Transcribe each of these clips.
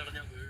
ചടഞ്ഞ വീഴും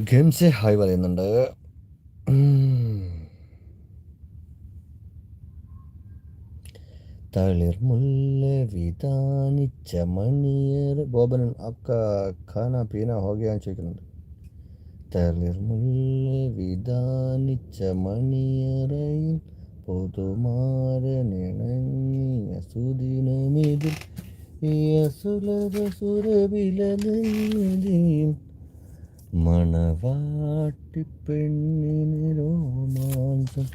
games hi പറയുന്നുണ്ട്. തളിർമുല്ല വിതാനിച്ച മണിയർ. ബോബൻ അക്ക ഖാന പീന ഹോഗയാന്ന് ചോദിക്കുന്നുണ്ട്. തളിർമുല്ല വിതാനിച്ച മണിയറയിൽ പൊതുമാരനിണങ്ങിയ സുദിനമിതിൽ. ഈ അസുലത സുരവിലതയും മണവാട്ടിപ്പെണ്ണിന് രോമാഞ്ചം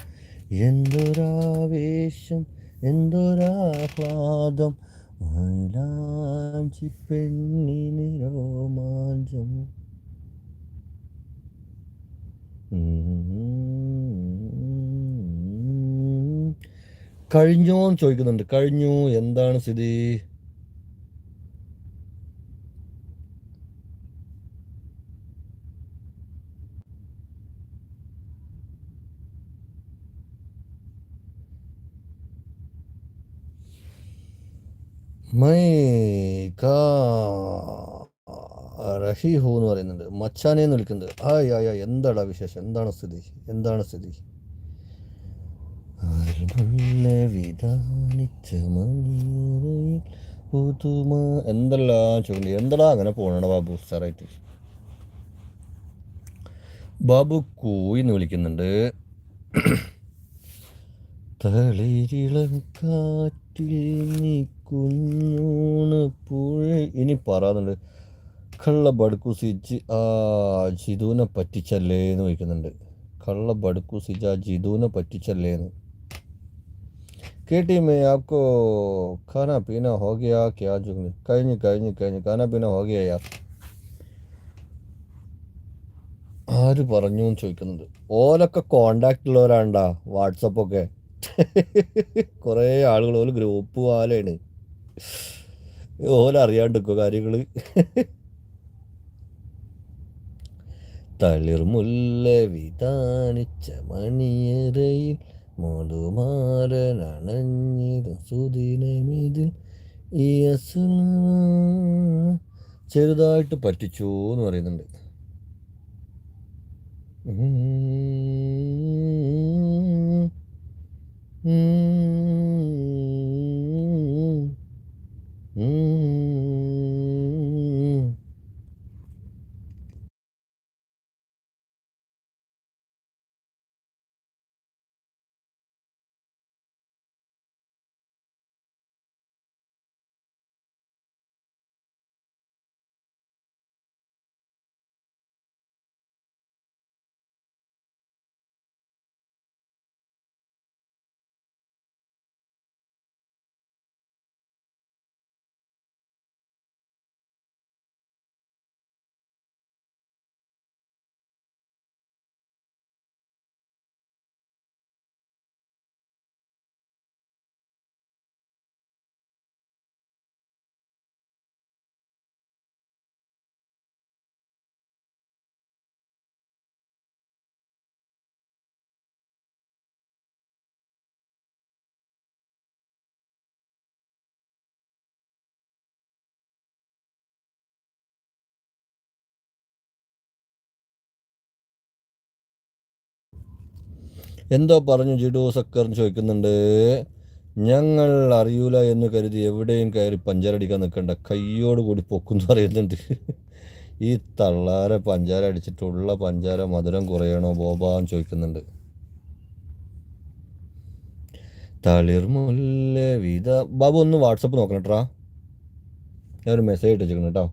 എന്തൊരാവേശം എന്തൊരാഹ്ലാദം. മൈലാഞ്ചി പെണ്ണിന് രോമാഞ്ചം കഴിഞ്ഞോ ചോദിക്കുന്നുണ്ട്. കഴിഞ്ഞു. എന്താണ് സ്ഥിതി? മൈ കാ ഹോ എന്ന് പറയുന്നുണ്ട്. മച്ചാനെ എന്ന് വിളിക്കുന്നുണ്ട്. യാ യാ എന്താടാ വിശേഷം? എന്താണ് സ്ഥിതി? എന്താണ് സ്ഥിതി? പുതുമ ചൂണ്ടി എന്തടാ അങ്ങനെ പോണട ബാബു സാറായിട്ട് ബാബു കൂയി എന്ന് വിളിക്കുന്നുണ്ട്. തളിരിളം പുഴ. ഇനി പറയുന്നുണ്ട് കള്ള ബടുക്കു സിജ് ആ ജിതുവിനെ പറ്റിച്ചല്ലേ എന്ന് ചോദിക്കുന്നുണ്ട്. കള്ള ബടുക്കു സിജ് ജിതുവിനെ പറ്റിച്ചല്ലേ എന്ന് കേട്ടി മേ ആപ്കോ ഖാന പീന ഹോ ഗയാ ക്യാ ജുഗ്നി കഴിഞ്ഞ് കഴിഞ്ഞ് കഴിഞ്ഞ്. ഖാന പീന ഹോ ഗയാ യാർ ആര് പറഞ്ഞു എന്ന് ചോദിക്കുന്നുണ്ട്. ഓലൊക്കെ കോണ്ടാക്റ്റ് ഉള്ളവരാണ്ടാ വാട്സപ്പൊക്കെ? കുറേ ആളുകൾ ഓൽ ഗ്രൂപ്പ് പോലെയാണ് ഓലറിയാണ്ടിക്കോ കാര്യങ്ങൾ തളിർമുല്ല വിധാനിച്ച മണിയറയിൽ മധുമാരനണഞ്ഞിരും സുദിനമിതിൽ ഈ ചെറുതായിട്ട് പറ്റിച്ചു എന്ന് പറയുന്നുണ്ട് Mm-hmm. Mm-hmm. എന്തോ പറഞ്ഞു ജിഡു സക്കർ ചോദിക്കുന്നുണ്ട് ഞങ്ങൾ അറിയൂല എന്ന് കരുതി എവിടെയും കയറി പഞ്ചാരടിക്കാൻ നിൽക്കണ്ട. കയ്യോട് കൂടി പൊക്കുന്നു പറയുന്നുണ്ട്. ഈ തള്ളാരെ പഞ്ചാര അടിച്ചിട്ടുള്ള പഞ്ചാര മധുരം കുറയണോ ബോബാന്ന് ചോദിക്കുന്നുണ്ട്. തളിർമുല്ല വിധ ബാബു ഒന്ന് വാട്സപ്പ് നോക്കണം കേട്ടാ ഞാൻ ഒരു മെസ്സേജ് ഇട്ടിരിക്കണം കേട്ടോ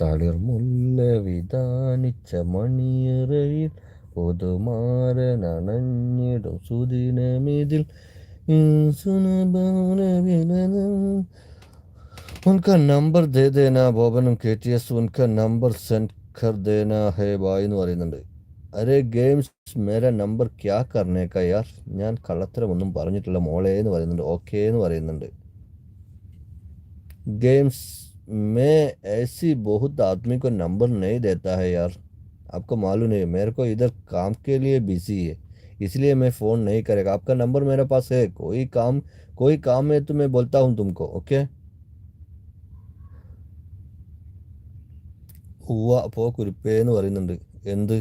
തളിർമുല്ല വിധാനിച്ച മണിയറയിൽ പുതുമാരനണഞ്ഞിടും സുദിനമിതിൽ उनका नंबर दे देना ബോബനും കെ ടി എസ് ഉൻക നമ്പർ സെൻഡ് കർ ദേന ഹേ ബായ് എന്ന് പറയുന്നുണ്ട് അരെ ഗെയിംസ് മേര നമ്പർ ക്യാ കർണേക്ക യാർ ഞാൻ കള്ളത്തരമൊന്നും പറഞ്ഞിട്ടില്ല മോളെ എന്ന് പറയുന്നുണ്ട് ഓക്കേ എന്ന് പറയുന്നുണ്ട് गेम्स में ऐसी बहुत आदमी को नंबर नहीं देता है यार आपको मालूम नहीं मेरे को इधर काम के लिए बिजी है इसलिए मैं फ़ोन नहीं करेगा आपका नंबर मेरे पास है कोई काम कोई काम है तो मैं बोलता हूँ तुमको ओके ഉവ്വ അപ്പോൾ കുരിപ്പേന്ന് പറയുന്നുണ്ട് എന്ത്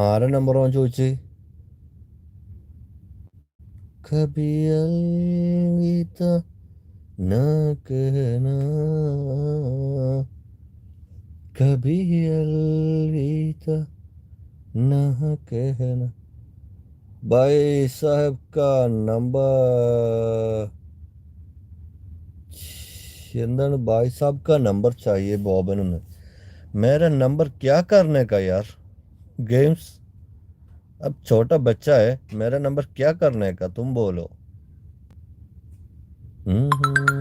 ആരെ നമ്പർ അവൻ कभी न कहना कभी अलविदा न कहना भाई साहब का नंबर चंदन भाई साहब का नंबर चाहिए बॉबन में मेरा नंबर क्या करने का यार गेम्स अब छोटा बच्चा है मेरा नंबर क्या करने का तुम बोलो। हम्म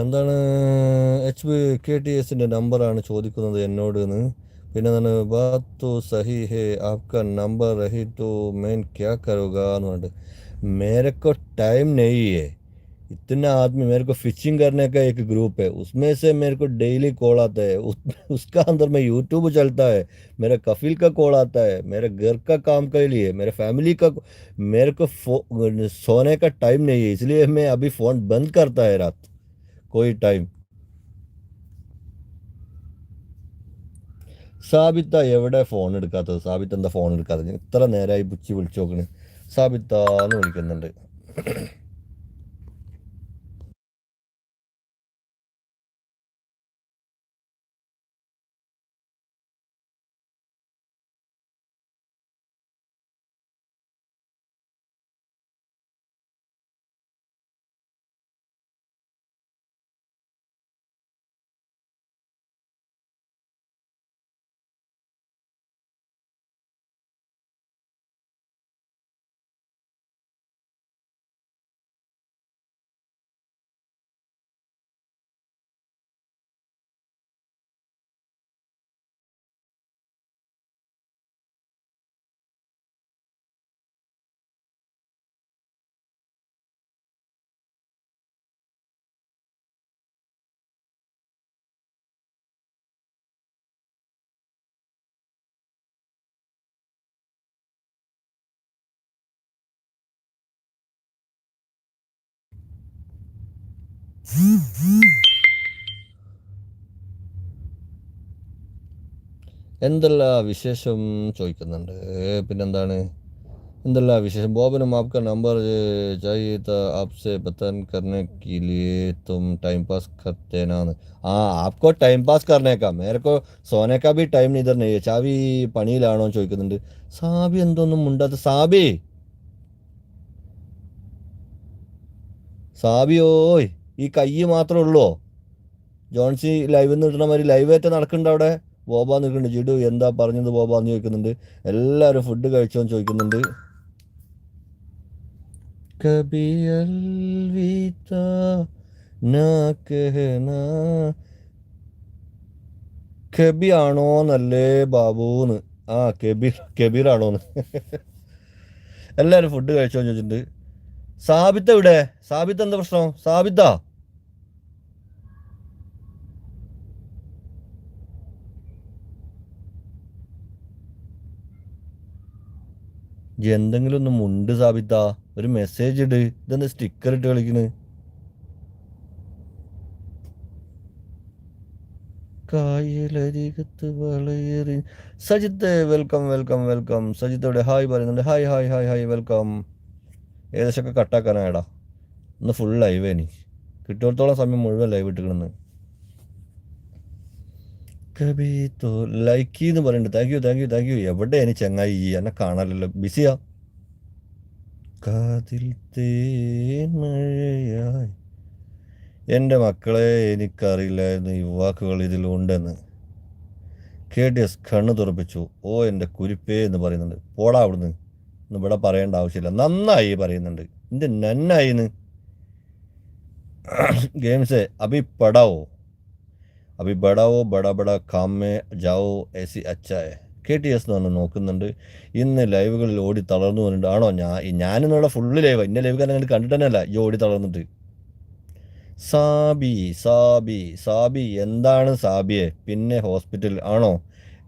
എന്താണ് എച്ച് ബി കെ ടി എസിന്റെ നമ്പറാണ് ചോദിക്കുന്നത് എന്നോട് എന്ന് പിന്നെ എന്താണ് ബാത്തു സഹി ഹേ ആപ്ക നമ്പർ റഹി ടു മെയിൻ ക്യാ കരുക എന്ന് പറഞ്ഞിട്ട്. മേരക്കോ ടൈം നെയ്യേ. इतना आदमी मेरे को फिशिंग करने का एक ग्रुप है उसमें से मेरे को डेली कॉल आता है उस, उसका अंदर में यूट्यूब चलता है मेरा कफिल का कॉल आता है मेरे घर का काम के लिए मेरे फैमिली का मेरे को फो- सोने का टाइम नहीं है इसलिए मैं अभी फ़ोन बंद करता है रात कोई टाइम സാബിത്ത എവിടെ ഫോൺ എടുക്കാത്തത് സാബിത്ത് എന്താ ഫോൺ എടുക്കാത്തത് ഞാൻ ഇത്ര നേരമായി പുച്ചി വിളിച്ചു നോക്കണ് സാബിത്ത എന്ന് വിളിക്കുന്നുണ്ട് എന്തെല്ല വിശേഷം ചോദിക്കുന്നുണ്ട് പിന്നെന്താണ് എന്തെല്ല വിശേഷം ബോബനും आपका नंबर चाहिए था आपसे बतन करने के लिए तुम टाइम पास करते ना हाँ आपको टाइम पास करने का मेरे को सोने का भी टाइम इधर नहीं है ചാവി പണിയിലാണോ ചോദിക്കുന്നുണ്ട് സാബി എന്തൊന്നും മുണ്ടാത്ത സാബി സാബിയോയ് ഈ കൈ മാത്രമേ ഉള്ളൂ? ജോൺസി ലൈവ് നിന്ന് കിട്ടണ മാതിരി ലൈവ് ആയിട്ട് നടക്കുന്നുണ്ട് അവിടെ? ബോബ നിൽക്കുന്നുണ്ട്. ജിഡു എന്താ പറഞ്ഞത് ബോബ എന്ന് ചോദിക്കുന്നുണ്ട്. എല്ലാവരും ഫുഡ് കഴിച്ചോന്ന് ചോദിക്കുന്നുണ്ട്. കബി അൽവിത ന ബാബൂന്ന്? ആ കബീർ ആണോന്ന് എല്ലാവരും ഫുഡ് കഴിച്ചോന്ന് ചോദിച്ചിട്ടുണ്ട്. സാബിത്ത് എവിടെ? സാബിത്ത് എന്താ പ്രശ്നം? സാബിത്താ? ഇജ്ജ് എന്തെങ്കിലും ഒന്ന് മുണ്ട് സാബിത്ത ഒരു മെസ്സേജ് ഇട് ഇതെന്താ സ്റ്റിക്കർ ഇട്ട് കളിക്കണ്? കായലരികത്ത് വളയേറി. സജിത്ത് വെൽക്കം വെൽക്കം വെൽക്കം സജിത്തോടെ ഹായ് പറയുന്നുണ്ട്. Hi hi hi hi welcome ഏകദേശമൊക്കെ കട്ടാക്കാനായടാ ഒന്ന് ഫുൾ ലൈവ് ഇനി. കിട്ടിയോടത്തോളം സമയം മുഴുവൻ ലൈവ് ഇട്ടിക്കണെന്ന് കബീത്തോ ലൈക്ക് എന്ന് പറയുന്നുണ്ട് thank you thank you thank you എവിടെ എനിക്ക് ചങ്ങായി? എന്നെ കാണാനല്ലോ ബിസിയാ കാതിൽ തേമഴയായി എന്റെ മക്കളെ എനിക്കറിയില്ലായിരുന്നു ഈ വാക്കുകൾ ഇതിലുണ്ടെന്ന്. കെ ഡി എസ് കണ്ണ് തുറപ്പിച്ചു. ഓ എന്റെ കുരിപ്പേ എന്ന് പറയുന്നുണ്ട്. പോടാ അവിടുന്ന്. ഒന്നും ഇവിടെ പറയേണ്ട ആവശ്യമില്ല. നന്നായി പറയുന്നുണ്ട്. എന്റെ നന്നായിന്ന് ഗെയിംസേ അഭി അഭി ബടാവോ ബട ബട കാമേ ജാവോ എസി അച്ചായ കെ ടി എസ് എന്ന് പറഞ്ഞു നോക്കുന്നുണ്ട്. ഇന്ന് ലൈവുകളിൽ ഓടി തളർന്നു പറഞ്ഞിട്ട് ആണോ ഞാൻ ഞാനിന്നിവിടെ ഫുള്ള് ലൈവ് എന്റെ ലൈവ് കാരണം കണ്ടിട്ട് തന്നെയല്ല ഈ ഓടി തളർന്നിട്ട്. സാബി സാബി സാബി എന്താണ് സാബിയെ? പിന്നെ ഹോസ്പിറ്റൽ ആണോ?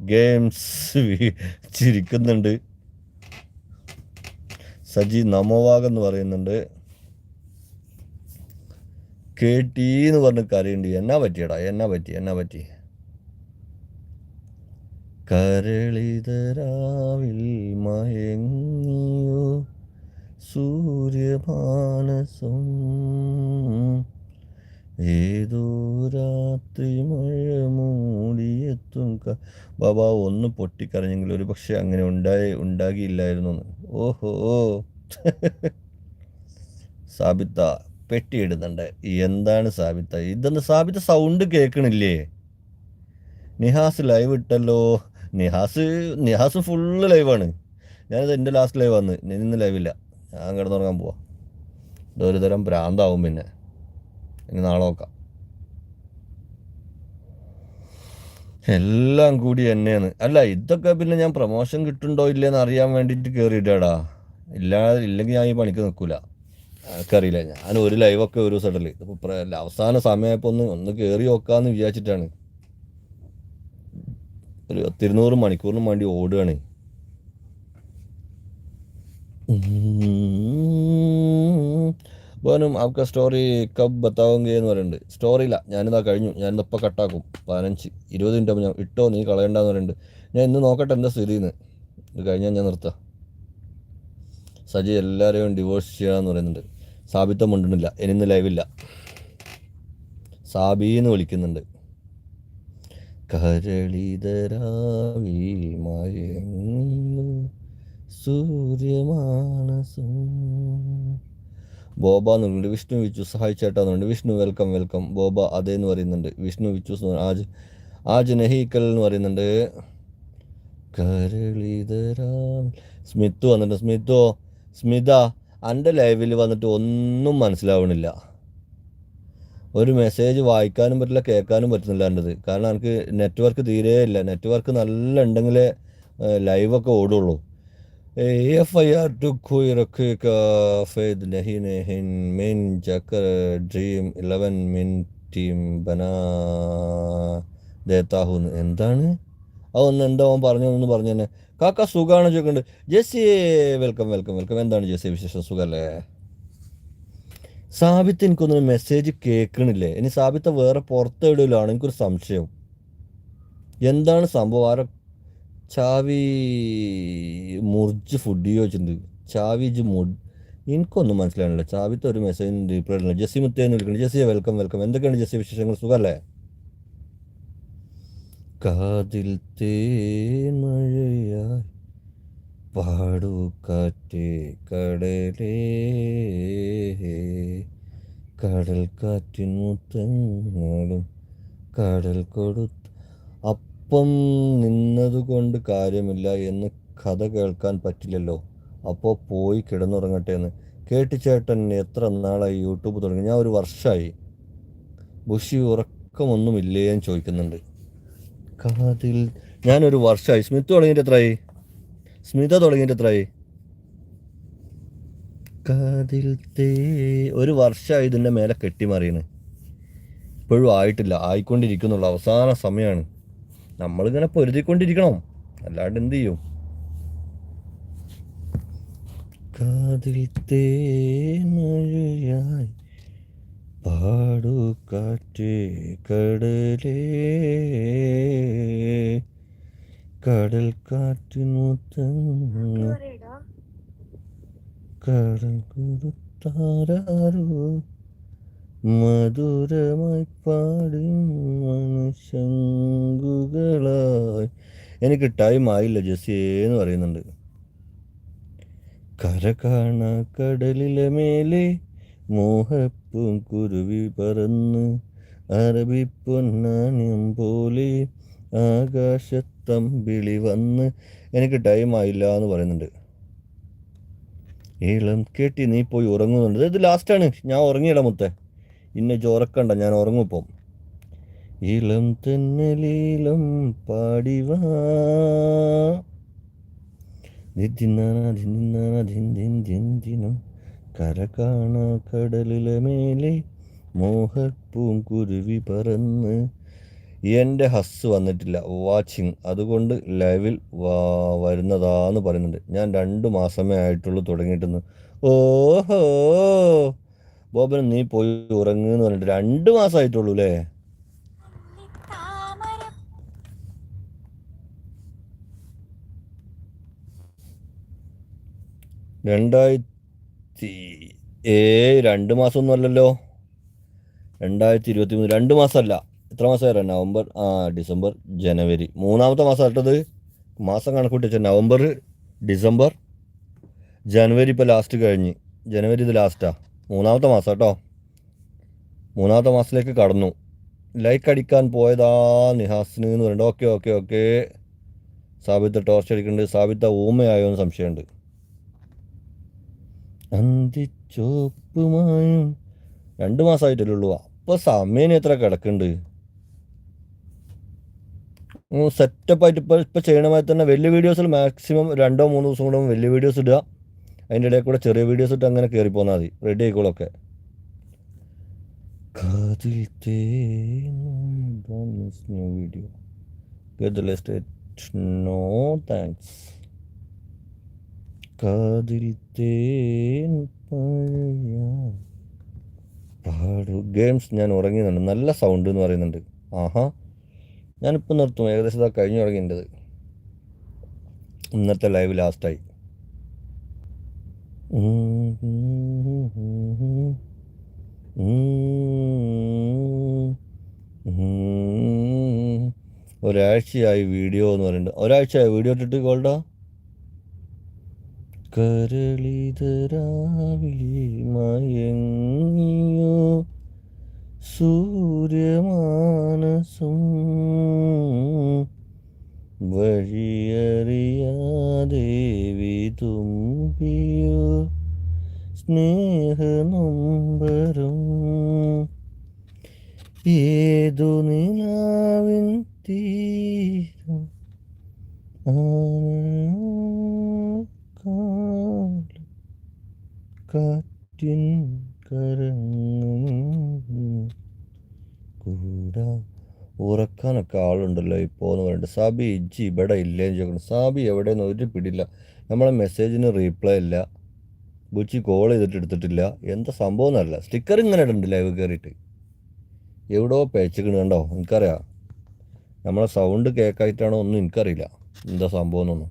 ഗെയിംസ് ചിരിക്കുന്നുണ്ട്. സജി നമോവാഗ് എന്ന് പറയുന്നുണ്ട്. കെ ടി എന്ന് പറഞ്ഞ് കരയുണ്ട്. എന്നാ പറ്റിയടാ? എന്നാ പറ്റി? എന്നാ പറ്റി? കരളിതരാവിൽ മയങ്ങിയോ? സൂര്യമാനസം ഏതോ രാത്രി മഴ മൂടിയെത്തും ബാബാ ഒന്ന് പൊട്ടിക്കരഞ്ഞെങ്കിൽ ഒരു പക്ഷെ അങ്ങനെ ഉണ്ടായി ഉണ്ടാകിയില്ലായിരുന്നു ഓഹോ. സാബിത്ത പെട്ടിയിടുന്നുണ്ട്. എന്താണ് സാബിത്ത ഇതെന്ന് സാബിത്ത സൗണ്ട് കേൾക്കണില്ലേ? നിഹാസ് ലൈവ് ഇട്ടല്ലോ. നിഹാസ് നിഹാസ് ഫുള്ള് ലൈവാണ് ഞാനിത് എന്റെ ലാസ്റ്റ് ലൈവ് വന്ന് ഇന്ന് ലൈവില്ല ഞാൻ കിടന്നുറങ്ങാൻ പോവാ. ഇതൊരു തരം ഭ്രാന്താവും പിന്നെ. ഇനി നാളെ നോക്കാം. എല്ലാം കൂടി എന്നെയാണ്. അല്ല ഇതൊക്കെ പിന്നെ ഞാൻ പ്രൊമോഷൻ കിട്ടുന്നുണ്ടോ ഇല്ലയെന്ന് അറിയാൻ വേണ്ടിയിട്ട് കയറിയിട്ടാടാ ഇല്ലാതെ ഇല്ലെങ്കിൽ ഞാൻ ഈ പണിക്ക് നിൽക്കൂല. എനിക്കറിയില്ല. ഞാൻ ഒരു ലൈവൊക്കെ ഒരു ദിവസം ഇടൽ. ഇതിപ്പോൾ അവസാന സമയമായപ്പോൾ ഒന്ന് ഒന്ന് കയറി നോക്കാമെന്ന് വിചാരിച്ചിട്ടാണ്. ഒരു പത്തിരുന്നൂറ് മണിക്കൂറിന് വേണ്ടി ഓടുകയാണ് ആപ്ക സ്റ്റോറി കബ് ബത്താവുക എന്ന് പറയുന്നുണ്ട് സ്റ്റോറി ഇല്ല. ഞാനിതാ കഴിഞ്ഞു. ഞാനിത് ഇപ്പം കട്ടാക്കും പതിനഞ്ച് ഇരുപത് മിനിറ്റ് ഞാൻ ഇട്ടോ നീ കളയണ്ടെന്ന് പറയുന്നുണ്ട് ഞാൻ ഇന്ന് നോക്കട്ടെ എന്താ സ്ഥിതിന്ന്. ഇത് കഴിഞ്ഞാൽ ഞാൻ നിർത്താം. സജി എല്ലാവരെയും ഡിവോഴ്സ് ചെയ്യാന്ന് പറയുന്നുണ്ട്. സാബിത്തം ഉണ്ടെന്നില്ല ഇനിന്ന് ലൈവില്ല. സാബീന്ന് വിളിക്കുന്നുണ്ട്. കരളിതരാവിൽ സൂര്യമാനസം ബോബ എന്നുണ്ട് വിഷ്ണു വിച്ചു സഹായിച്ചേട്ടാ എന്നുണ്ട് വിഷ്ണു വെൽക്കം വെൽക്കം. ബോബ അതേ എന്ന് പറയുന്നുണ്ട്. വിഷ്ണു വിച്ചു എന്ന് ആജ് ആജ് നെഹീക്കൽ എന്ന് പറയുന്നുണ്ട്. കരളിതരാവിൽ സ്മിത്തു വന്നിട്ടുണ്ട്. സ്മിത്തോ സ്മിത എന്റെ ലൈവിൽ വന്നിട്ട് ഒന്നും മനസ്സിലാവണില്ല. ഒരു മെസ്സേജ് വായിക്കാനും പറ്റില്ല കേൾക്കാനും പറ്റുന്നില്ല എന്റെത് കാരണം എനിക്ക് നെറ്റ്വർക്ക് തീരെ ഇല്ല. നെറ്റ്വർക്ക് നല്ല ഉണ്ടെങ്കിലേ ലൈവൊക്കെ ഓടുള്ളൂ. F I R to Dream Eleven മിൻ ടീം ബനാ ദേത്താഹു എന്താണ്? അതൊന്ന് എന്താ പറഞ്ഞു ഒന്ന് പറഞ്ഞു തന്നെ കാക്ക സുഖമാണ് ചോദിക്കുന്നുണ്ട് ജെസ്സി വെൽക്കം വെൽക്കം വെൽക്കം എന്താണ് ജെസ്സി വിശേഷം? സുഖമല്ലേ സാബിത്ത് എനിക്കൊന്നും മെസ്സേജ് കേൾക്കണില്ലേ ഇനി സാബിത്ത് വേറെ പുറത്ത് എവിടെയാണ് എനിക്കൊരു സംശയം. എന്താണ് സംഭവം? ആരോ ചാവി മുറിച്ച് ഫുഡ് ചോദിച്ചിട്ടുണ്ട്. ചാവി ഇജ് മുഡ് എനിക്കൊന്നും മനസ്സിലാകണില്ല ചാവിത്ത് ഒരു മെസ്സേജ് റീപ്ലൈ ഇല്ല ജെസ്സി മുത്തേന്ന് വിളിക്കണം ജെസ്സിയെ വെൽക്കം വെൽക്കം എന്തൊക്കെയാണ് ജെസ്സി വിശേഷങ്ങൾ? സുഖമല്ലേ കാതിൽ തേമഴയായി പാടു കാറ്റേ കടലേ. കടൽ കാറ്റിൻ മുത്തങ്ങളും കടൽ കൊടുത്ത് അപ്പം നിന്നതുകൊണ്ട് കാര്യമില്ല എന്ന് കഥ കേൾക്കാൻ പറ്റില്ലല്ലോ. അപ്പോൾ പോയി കിടന്നുറങ്ങട്ടെ എന്ന്. കേട്ടിച്ചേട്ടൻ എത്ര നാളായി യൂട്യൂബ് തുടങ്ങി? ഞാൻ ഒരു വർഷമായി ബുഷി ഉറക്കമൊന്നുമില്ലേ എന്ന് ചോദിക്കുന്നുണ്ട്. കാതിൽ ഞാനൊരു വർഷമായി. സ്മിത്ത് തുടങ്ങിയിട്ട് എത്രയായി സ്മിത തുടങ്ങിയിട്ട് എത്രയായി കാതിൽ തേ ഒരു വർഷമായി ഇതിന്റെ മേലെ കെട്ടിമറിയണ് ഇപ്പോഴും ആയിട്ടില്ല. ആയിക്കൊണ്ടിരിക്കുന്നുള്ളൂ അവസാന സമയമാണ് നമ്മളിങ്ങനെ പൊരുതിക്കൊണ്ടിരിക്കണം. അല്ലാണ്ട് എന്ത് ചെയ്യും? കാതിൽ തേമഴയായി പാടു കാറ്റേ കടലേ. കടൽ കാറ്റിനുത്തങ്ങ കടൽ കൊടുത്താരോ മധുരമായി പാടി മനുഷ്യങ്കുകളായി എനിക്ക് ടൈം ആയില്ല ജെസ്സി എന്ന് പറയുന്നുണ്ട്. കര കാണ കടലിലെ മേലെ മോഹപ്പും കുരുവി പറന്ന് അറബി പോലെ ആകാശത്തം ആകാശത്തമ്പിളി വന്ന് എനിക്ക് ടൈം ആയില്ല എന്ന് പറയുന്നുണ്ട്. ഇളം കേട്ടി നീ പോയി ഉറങ്ങുന്നുണ്ട്. ഇത് ലാസ്റ്റാണ് ഞാൻ ഉറങ്ങിയില്ല മുത്തേ. ഇന്നെ ചോറക്കണ്ട ഞാൻ ഉറങ്ങിപ്പം ഇളം തെന്നലീലം പാടിവാ ദിനം കര കാണാ കടലിലെ മേലെ മോഹപ്പൂങ്കുരുവി പറന്ന്. എന്റെ ഹസ് വന്നിട്ടില്ല. വാച്ചിങ് അതുകൊണ്ട് ലൈവിൽ വരുന്നതാന്ന് പറയുന്നുണ്ട്. ഞാൻ രണ്ട് മാസമേ ആയിട്ടുള്ളൂ തുടങ്ങിയിട്ടെന്ന്. ഓഹോ! ബോബൻ നീ പോയി ഉറങ്ങുന്ന് പറഞ്ഞിട്ട് രണ്ട് മാസമായിട്ടുള്ളൂ അല്ലേ രണ്ടായിരത്തി ഏ രണ്ട് മാസമൊന്നും അല്ലല്ലോ രണ്ടായിരത്തി ഇരുപത്തി മൂന്ന് രണ്ട് മാസമല്ല. എത്ര മാസമായിരുന്നു നവംബർ ആ ഡിസംബർ ജനുവരി. മൂന്നാമത്തെ മാസം ഇട്ടത് മാസം കണക്കൂട്ടി വെച്ചാൽ നവംബർ ഡിസംബർ ജനുവരി ഇപ്പോൾ ലാസ്റ്റ് കഴിഞ്ഞ്. ജനുവരി ഇത് ലാസ്റ്റാണ് മൂന്നാമത്തെ മാസം കേട്ടോ. മൂന്നാമത്തെ മാസത്തിലേക്ക് കടന്നു. ലൈക്ക് അടിക്കാൻ പോയതാ നിഹാസിന് എന്ന് പറയുന്നത് okay okay okay Sabitha torch അടിക്കുന്നുണ്ട്. സാബിത്ത ഊമയായോ എന്ന് സംശയമുണ്ട്. അന്തിച്ചോപ്പുമായും രണ്ട് മാസമായിട്ടല്ലേ ഉള്ളൂ. അപ്പൊ സമയം എത്ര കിടക്കുന്നുണ്ട്? ഇപ്പൊ ഇപ്പൊ ചെയ്യണ ചെയ്യണമായി തന്നെ വലിയ വീഡിയോസിൽ മാക്സിമം രണ്ടോ മൂന്നോ ദിവസം കൂടെ വലിയ വീഡിയോസ് ഇടുക. അതിന്റെ ഇടയിൽ കൂടെ ചെറിയ വീഡിയോസ് ഇട്ട് അങ്ങനെ കയറി പോന്നാൽ മതി. റെഡി ആയിക്കോളൊക്കെ video get the no thanks കാതിൽ തേൻ ഗെയിംസ് ഞാൻ ഉറങ്ങുന്നുണ്ട് നല്ല സൗണ്ട് എന്ന് പറയുന്നുണ്ട്. ആഹാ ഞാനിപ്പോൾ നിർത്തും. ഏകദേശം ഇതാ കഴിഞ്ഞു തുടങ്ങിന്റെത് ഇന്നത്തെ ലൈവ് ലാസ്റ്റായി ഒരാഴ്ചയായി വീഡിയോ എന്ന് പറയുന്നുണ്ട്. ഒരാഴ്ചയായി വീഡിയോ ഇട്ടിട്ട് ഗോൾഡാ? കരളിതരാവിലെ മയങ്ങിയോ? സൂര്യമാനസം സാബി ഇജ്ജി ഇവിടെ ഇല്ലേന്ന് ചോദിക്കണം സാബി എവിടെയെന്ന് ഒരു പിടില്ല നമ്മളെ മെസ്സേജിന് റീപ്ലൈ ഇല്ല. ബുച്ചി കോൾ ചെയ്തിട്ട് എടുത്തിട്ടില്ല. എന്താ സംഭവം എന്നല്ല സ്റ്റിക്കർ ഇങ്ങനെ ഇടുന്നുണ്ട് ലൈവ് കയറിയിട്ട് എവിടെയോ പേച്ചിക്കണ് കണ്ടോ? എനിക്കറിയാം. നമ്മളെ സൗണ്ട് കേൾക്കായിട്ടാണോ ഒന്നും എനിക്കറിയില്ല. എന്താ സംഭവം എന്നൊന്നും.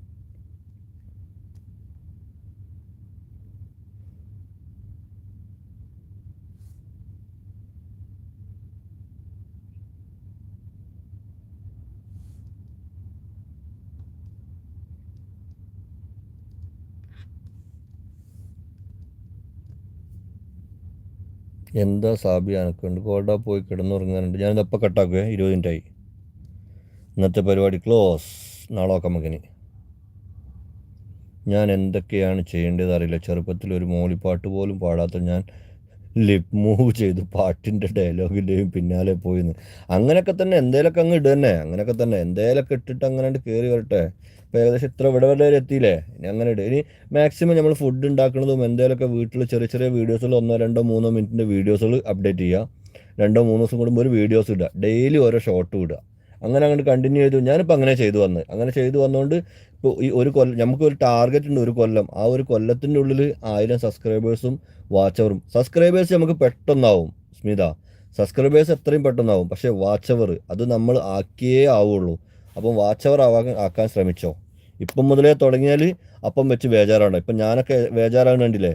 എന്താ സാബി? അനക്കുണ്ട്. കോൾഡാ പോയി കിടന്നുറങ്ങാനുണ്ട്. ഞാനിത് അപ്പം കട്ടാക്കുവേ? ഇരുപത് മിനിറ്റായി. ഇന്നത്തെ പരിപാടി ക്ലോസ്. നാളെ നോക്കാം മകന് ഞാൻ എന്തൊക്കെയാണ് ചെയ്യേണ്ടത് അറിയില്ല. ചെറുപ്പത്തിൽ ഒരു മോളിപ്പാട്ട് പോലും പാടാത്ത ഞാൻ ലിപ് മൂവ് ചെയ്ത് പാട്ടിന്റെ ഡയലോഗിന്റെയും പിന്നാലെ പോയിന്ന്. അങ്ങനെയൊക്കെ തന്നെ എന്തേലൊക്കെ അങ്ങ് ഇടുക തന്നെ. അങ്ങനെയൊക്കെ തന്നെ. എന്തേലൊക്കെ ഇട്ടിട്ട് അങ്ങനെ കയറി വരട്ടെ. ഇപ്പോൾ ഏകദേശം ഇത്ര ഇവിടെ വരെ എത്തിയില്ലേ? ഇനി അങ്ങനെ ഇടുക ഇനി മാക്സിമം നമ്മൾ ഫുഡ് ഉണ്ടാക്കുന്നതും എന്തേലൊക്കെ വീട്ടിൽ ചെറിയ ചെറിയ വീഡിയോസുകൾ ഒന്നോ രണ്ടോ മൂന്നോ മിനിറ്റിന്റെ വീഡിയോസുകൾ അപ്ഡേറ്റ് ചെയ്യുക രണ്ടോ മൂന്നോ ദിവസം കൂടുമ്പോൾ ഒരു വീഡിയോസ് ഇടുക ഡെയിലി ഓരോ ഷോട്ട് ഇടുക അങ്ങനെ അങ്ങോട്ട് കണ്ടിന്യൂ ചെയ്തു. ഞാനിപ്പോൾ അങ്ങനെ ചെയ്തു വന്ന്. അങ്ങനെ ചെയ്തു വന്നുകൊണ്ട് ഇപ്പോൾ ഈ ഒരു കൊല്ലം നമുക്ക് ഒരു ടാർഗറ്റ് ഉണ്ട് ഒരു കൊല്ലം. ആ ഒരു കൊല്ലത്തിന്റെ ഉള്ളിൽ ആയിരം സബ്സ്ക്രൈബേഴ്സും വാച്ചവറും സബ്സ്ക്രൈബേഴ്സ് നമുക്ക് പെട്ടെന്നാവും സ്മിത. സബ്സ്ക്രൈബേഴ്സ് എത്രയും പെട്ടെന്നാവും പക്ഷേ വാച്ചവർ അത് നമ്മൾ ആക്കിയേ ആവുള്ളൂ. അപ്പം വാച്ചവർ ആവാൻ ആക്കാൻ ശ്രമിച്ചോ? ഇപ്പം മുതലേ തുടങ്ങിയാൽ അപ്പം വെച്ച് ബേജാറാണ്. ഇപ്പം ഞാനൊക്കെ ബേജാറാണ് കണ്ടില്ലേ?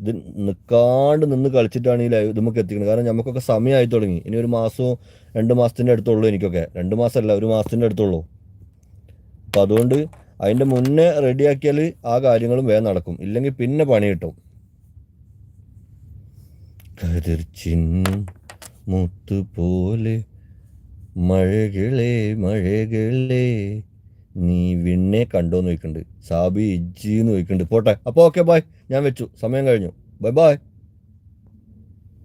ഇത് നിൽക്കാണ്ട് നിന്ന് കളിച്ചിട്ടാണ് ഈ ലൈവ് നമുക്ക് എത്തിക്കുന്നത് കാരണം നമുക്കൊക്കെ സമയമായി തുടങ്ങി. ഇനി ഒരു മാസവും രണ്ട് മാസത്തിന്റെ അടുത്തുള്ളൂ എനിക്കൊക്കെ. രണ്ട് മാസമല്ല ഒരു മാസത്തിന്റെ അടുത്തുള്ളൂ. അപ്പം അതുകൊണ്ട് അതിന്റെ മുന്നേ റെഡിയാക്കിയാൽ ആ കാര്യങ്ങളും വേഗം നടക്കും. ഇല്ലെങ്കിൽ പിന്നെ പണി കിട്ടും. കതിർച്ചിൻ മുത്തുപോലെ മഴകളെ മഴകളെ നീ വിണ്ണെ കണ്ടോന്ന് ചോദിക്കുന്നുണ്ട് സാബി ഇജ്ജി എന്ന് ചോദിക്കുന്നുണ്ട് പോട്ടെ. അപ്പോൾ ഓക്കെ ബായ് ഞാൻ വെച്ചു. സമയം കഴിഞ്ഞു. Bye bye